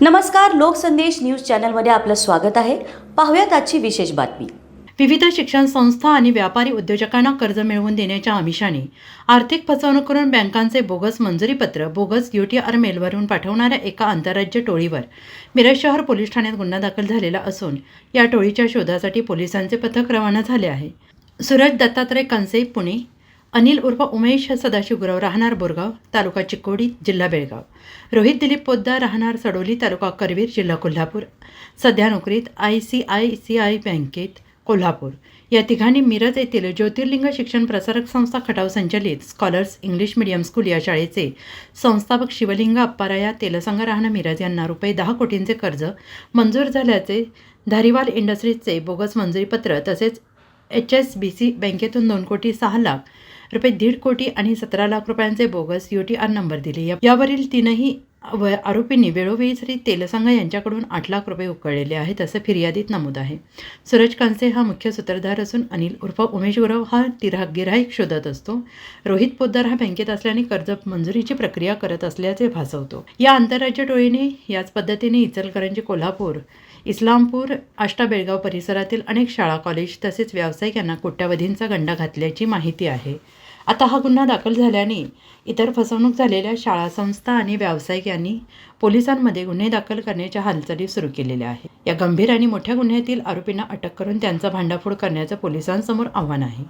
नमस्कार लोकसंदेश न्यूज चॅनलमध्ये आपलं स्वागत आहे. पाहूयात आजची विशेष बातमी. विविध शिक्षण संस्था आणि व्यापारी उद्योजकांना कर्ज मिळवून देण्याच्या आमिषाने आर्थिक फसवणूक करून बँकांचे बोगस मंजुरीपत्र बोगस युटीआर मेलवरून पाठवणाऱ्या एका आंतरराज्य टोळीवर मिरज शहर पोलीस ठाण्यात गुन्हा दाखल झालेला असून या टोळीच्या शोधासाठी पोलिसांचे पथक रवाना झाले आहे. सूरज दत्तात्रय कंसे पुणे. अनिल उर्फ उमेश सदाशिव गुरव राहणार बोरगाव तालुका चिकोडी जिल्हा बेळगाव. रोहित दिलीप पोद्दार राहणार सडोली तालुका करवीर जिल्हा कोल्हापूर. सध्या नोकरीत I C I C I बँकेत कोल्हापूर. या तिघांनी मिरज येथील ज्योतिर्लिंग शिक्षण प्रसारक संस्था खटाव संचलित स्कॉलर्स इंग्लिश मीडियम स्कूल या शाळेचे संस्थापक शिवलिंग अप्पाराया तेलसंग राहणं मिरज यांना रुपये दहा कोटींचे कर्ज मंजूर झाल्याचे धारीवाल इंडस्ट्रीजचे बोगस मंजुरीपत्र तसेच एच एस बी सी बँकेतून दोन कोटी सहा लाख रुपये दीड कोटी आणि सतरा लाख रुपयांचे bogus U T R number दिले. यावरील तीनही व आरोपींनी वेळोवेळी श्री तेलसंगा यांच्याकडून आठ लाख रुपये उकळलेले आहेत असं फिर्यादीत नमूद आहे. सूरज कांसे हा मुख्य सूत्रधार असून अनिल उर्फ उमेश गुरव हा तिरा गिराईक शोधत असतो. रोहित पोद्दार हा बँकेत असल्याने कर्ज मंजुरीची प्रक्रिया करत असल्याचे भासवतो. या आंतरराज्य टोळीने याच पद्धतीने इचलकरंजी कोल्हापूर इस्लामपूर आष्टा बेळगाव परिसरातील अनेक शाळा कॉलेज तसेच व्यावसायिक यांना कोट्यावधींचा गंडा घातल्याची माहिती आहे. आता हा गुन्हा दाखल झाल्याने इतर फसवणूक झालेल्या शाळा संस्था आणि व्यावसायिक यांनी पोलिसांमध्ये गुन्हे दाखल करण्याच्या हालचाली सुरू केलेल्या आहेत. या गंभीर आणि मोठ्या गुन्ह्यातील आरोपींना अटक करून त्यांचा भांडाफोड करण्याचं पोलिसांसमोर आव्हान आहे.